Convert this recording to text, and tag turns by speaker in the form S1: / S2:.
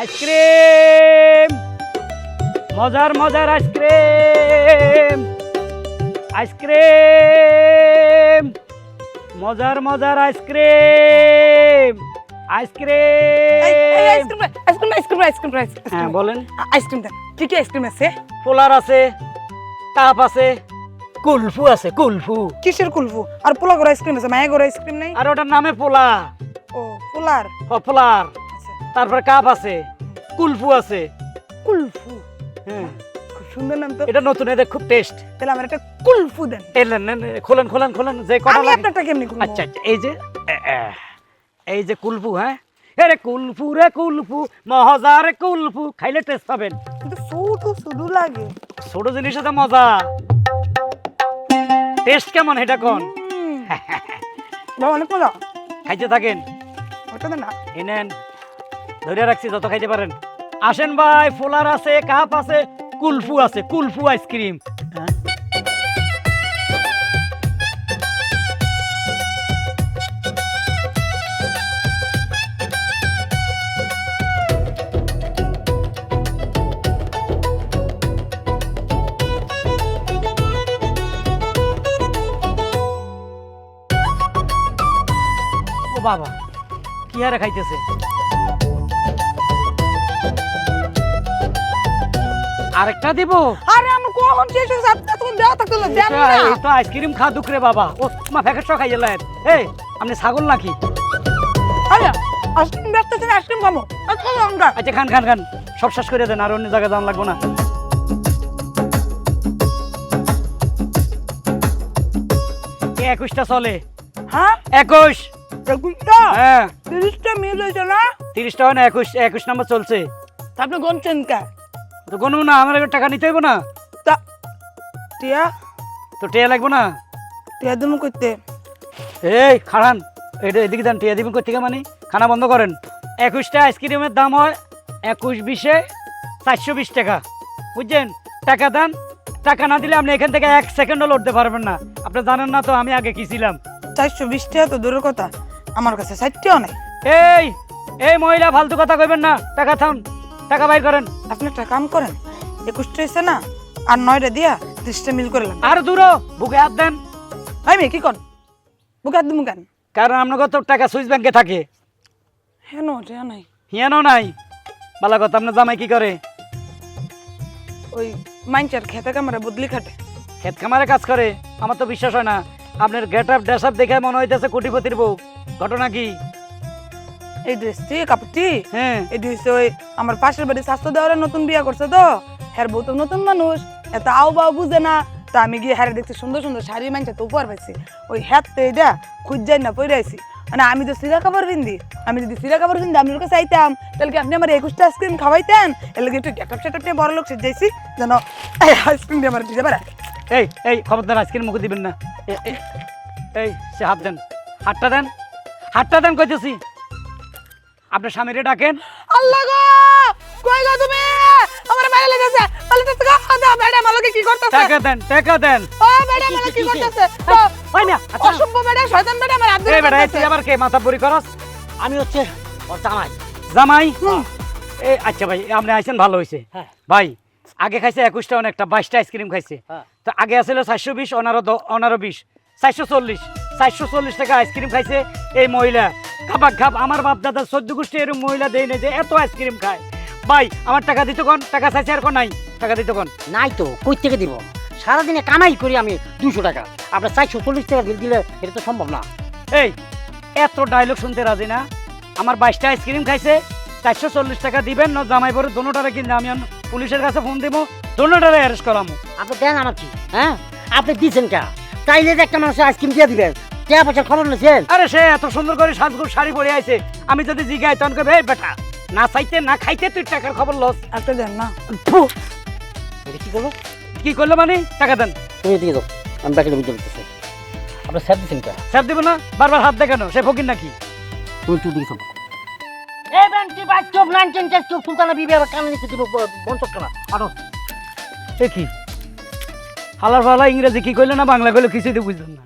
S1: Ice cream. মজার মজার ice cream. Ice cream. মজার মজার ice cream. Ice cream.
S2: Ice cream ice cream ice cream ice cream
S1: হ্যাঁ বলেন।
S2: আইসক্রিম দেন। কি কি আইসক্রিম আছে?
S1: পোলার আছে কাপ আছে কুলফু আছে কুলফু।
S2: কিসের কুলফু? আর পোলা করে আইসক্রিম আছে মায়া করে আইসক্রিম নাই?
S1: আর ওটার নামে পোলা।
S2: ও পোলার।
S1: ও, পোলার। তারপর কাপ আছে কুলফু আছে।
S2: কুলফু?
S1: হ্যাঁ।
S2: খুব সুন্দর নাম তো।
S1: এটা নতুন খুব টেস্ট
S2: তাহলে আমার একটা কুলফু দেন।
S1: এলেন নেন, খোলেন খোলেন খোলেন যে কটা
S2: আমি আপনারটা কেমনি খুলবো?
S1: আচ্ছা আচ্ছা এই যে এই কুলফু হ্যাঁ? এরে কুলফু রে কুলফু খাইলে টেস্ট পাবেন।
S2: কিন্তু লাগে।
S1: ছোট জিনিস তো মজা। টেস্ট কেমন এটা কোন?
S2: অনেক মজা।
S1: খাইতে থাকেন।
S2: ওটা না।
S1: এনেন ধরে রাখছি, যত খাইতে পারেন। আসেন ভাই, ফোলার আছে, কাপ আছে, কুলফু আছে, কুলফু আইসক্রিম। ও বাবা, কি হারে খাইতেছে? আরেকটা দিব?
S2: আরে আমি কখন শেষ হয়েছে আপনি তখন দেওয়া থাকতো না দেন না।
S1: এই তো আইসক্রিম খা দুকরে বাবা। ও মা প্যাকেট সহ খাইয়ে লাইন এই আপনি ছাগল নাকি?
S2: আরে আইসক্রিম দেখতেছেন আইসক্রিম খামো আচ্ছা আমরা
S1: আচ্ছা খান খান খান। সব শেষ করে দেন আর অন্য জায়গায় যাওয়া লাগবো না। একুশটা চলে?
S2: হ্যাঁ?
S1: একুশ।
S2: একুশটা?
S1: হ্যাঁ।
S2: তিরিশটা মিল হয়েছে না?
S1: তিরিশটা হয় না একুশ একুশ নম্বর চলছে।
S2: আপনি গনছেন কে?
S1: তো গণবো না আমার টাকা নিতে হইব না।
S2: তা টিয়া?
S1: তো টেয়া লাগবো না?
S2: টিয়া তুমি করতে
S1: এই খাড়ান এটা এদিকে দেন টিয়া দিবেন কোথেকে মানে খানা বন্ধ করেন। একুশটা আইসক্রিমের দাম হয় একুশ বিশে চারশো বিশ টাকা। বুঝছেন? টাকা দেন টাকা না দিলে আপনি এখান থেকে এক সেকেন্ডও লড়তে পারবেন না। আপনি জানেন না তো আমি আগে কি ছিলাম।
S2: চারশো বিশ টাকা তো দূরের কথা। আমার কাছে ষাটটিও নেই।
S1: এই এই মহিলা ফালতু কথা কইবেন না। টাকা থাম। টাকা বাইর করেন।
S2: আপনি একটা কাম করেন একুশটা হয়েছে না আর নয়টা দিয়া ত্রিশটা মিল করলাম
S1: আর দূর বুকে হাত দেন।
S2: ভাই মেয়ে কি কন? বুকাত দিমু কেন?
S1: কারণ আপনার তো টাকা সুইস ব্যাংকে থাকে।
S2: হেন টিয়া নাই।
S1: হিয়ানো নাই। বালা কথা আপনার জামাই কি করে?
S2: ওই মাইনচার খেতে কামারে বদলি খাটে।
S1: ক্ষেত খামারে কাজ করে। আমার তো বিশ্বাস হয় না আপনার গেট আপ ড্রেস আপ দেখে মনে হইতেছে কোটিপতির বউ। ঘটনা কি?
S2: এই ড্রেসটি কাপড়টি
S1: হ্যাঁ।
S2: এটি হচ্ছে ওই আমার পাশের বাড়ি স্বাস্থ্য দেওয়ারে নতুন বিয়া করছে তো। হ্যার বউ তো নতুন মানুষ এত আও বাও বুঝে না। তো আমি গিয়ে হ্যারে দেখতে সুন্দর সুন্দর শাড়ি মানছে তো উপহার পাইছি। ওই হ্যাত তো এটা খুঁজ যাই না পরে আইছি। মানে আমি তো সিরা কাপড় পিন্দি আমি যদি সিরা কাপড় পিন্দি আপনার কাছে চাইতাম তাহলে কি আপনি আমার একুশটা আইসক্রিম খাওয়াইতেন? এলে একটু গেটআপ সেটআপ নিয়ে বড় লোক যাইছি যেন আইসক্রিম দিয়ে আমার দিতে পারে
S1: এই এই খবরদার আজকের মুখে দিবেন না। এই সে হাত দেন হাতটা দেন হাতটা দেন কইতেছি। আপনার স্বামীরে ডাকেন
S2: আল্লাহ গো কই গো তুমি আমার মেরে লেগেছে পালিতেছে গো দা ম্যাডাম আমাকে কি করতেছে
S1: টাকা দেন টাকা দেন
S2: ও ম্যাডাম আমাকে কি করতেছে
S1: ওই না আচ্ছা
S2: অসভ্য ম্যাডাম শয়তান ম্যাডাম আমার আব্দুল
S1: এই এই তুই আবার কে মাথা পরি করস
S3: আমি হচ্ছে ওর জামাই
S1: জামাই এই আচ্ছা ভাই আপনি আইছেন ভালো হইছে
S3: হ্যাঁ।
S1: ভাই আগে খাইছে একুশটা অনেকটা বাইশটা আইসক্রিম খাইছে
S3: হ্যাঁ।
S1: তো আগে আসলে চারশো বিশ অনারো অনারো বিশ চারশো চল্লিশ চারশো চল্লিশ টাকা আইসক্রিম খাইছে এই মহিলা খাবাক খাপ আমার বাপ দাদা চোদ্দ গোষ্ঠী এরকম মহিলা দেয় না যে এত আইসক্রিম খায়। ভাই আমার টাকা দিতে কোন টাকা চাইছে আর কোন নাই? টাকা দিতে কোন?
S3: নাই তো কই থেকে দিব? সারাদিনে কামাই করি আমি দুশো টাকা। আপনার চারশো চল্লিশ টাকা বিল দিলে এটা তো সম্ভব না।
S1: এই এত ডায়লগ শুনতে রাজি না? আমার বাইশটা আইসক্রিম খাইছে চারশো চল্লিশ টাকা দিবেন না জামাই পরে দোনোটারে কিনলে আমি পুলিশের কাছে ফোন দিব দোনোটারে অ্যারেস্ট করামো।
S3: আপনি দেন আমার কি হ্যাঁ? আপনি দিচ্ছেন কা? চাইলে একটা মানুষের আইসক্রিম দিয়ে দিবেন টাকা পয়সার খবর নিয়েছেন
S1: আরে সে এত সুন্দর করে সাজগুর শাড়ি পরে আইছে। আমি যদি জিগাই তখন কবে বেটা না চাইতে না খাইতে তুই টাকার খবর লস।
S2: একটা দেন না।
S3: কি করব
S1: কি করল মানে? টাকা দেন।
S3: তুমি দিয়ে দাও আমি ব্যাকেটে বুঝতে দিতেছি আপনি স্যার দিচ্ছেন কা?
S1: স্যার দিব না বারবার হাত দেখানো সে ফকির নাকি?
S3: তুমি একটু দিকে চলো। এ ব্যাংকটি বাদ চোপ নাইনটিন চার চোপ সুলতানা বিবি আবার কানে নিচে দিব বঞ্চক কেনা আরও।
S1: এ কি? হালার ফালা ইংরেজি কি কইলো না বাংলা কইলো কিছুই তো বুঝলাম না।